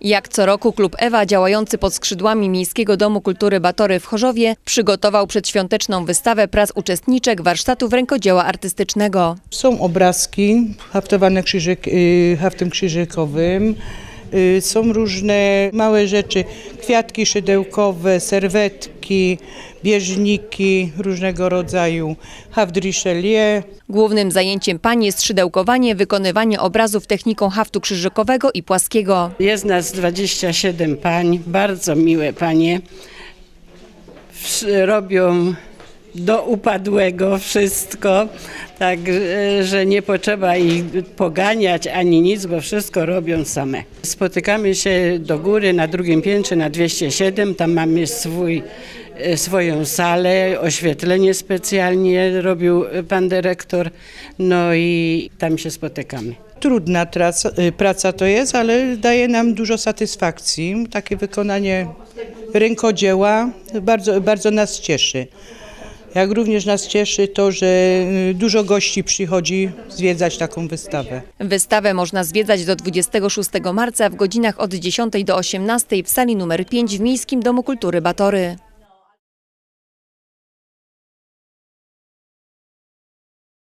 Jak co roku klub Ewa, działający pod skrzydłami Miejskiego Domu Kultury Batory w Chorzowie, przygotował przedświąteczną wystawę prac uczestniczek warsztatów rękodzieła artystycznego. Są obrazki haftowane krzyżyk, y, haftem krzyżykowym. Y, Są różne małe rzeczy, kwiatki szydełkowe, serwetki, bieżniki różnego rodzaju, haft Richelieu. Głównym zajęciem pań jest szydełkowanie, wykonywanie obrazów techniką haftu krzyżykowego i płaskiego. Jest nas 27 pań, bardzo miłe panie. Robią do upadłego wszystko, tak e, że nie potrzeba ich poganiać ani nic, bo wszystko robią same. Spotykamy się do góry na drugim piętrze na 207, tam mamy swój, e, swoją salę, oświetlenie specjalnie robił pan dyrektor, no i tam się spotykamy. Trudna traca, y, praca to jest, ale daje nam dużo satysfakcji. Takie wykonanie rękodzieła bardzo, bardzo nas cieszy. Jak również nas cieszy to, że y, dużo gości przychodzi zwiedzać taką wystawę. Wystawę można zwiedzać do 26 marca w godzinach od 10 do 18 w sali numer 5 w Miejskim Domu Kultury Batory.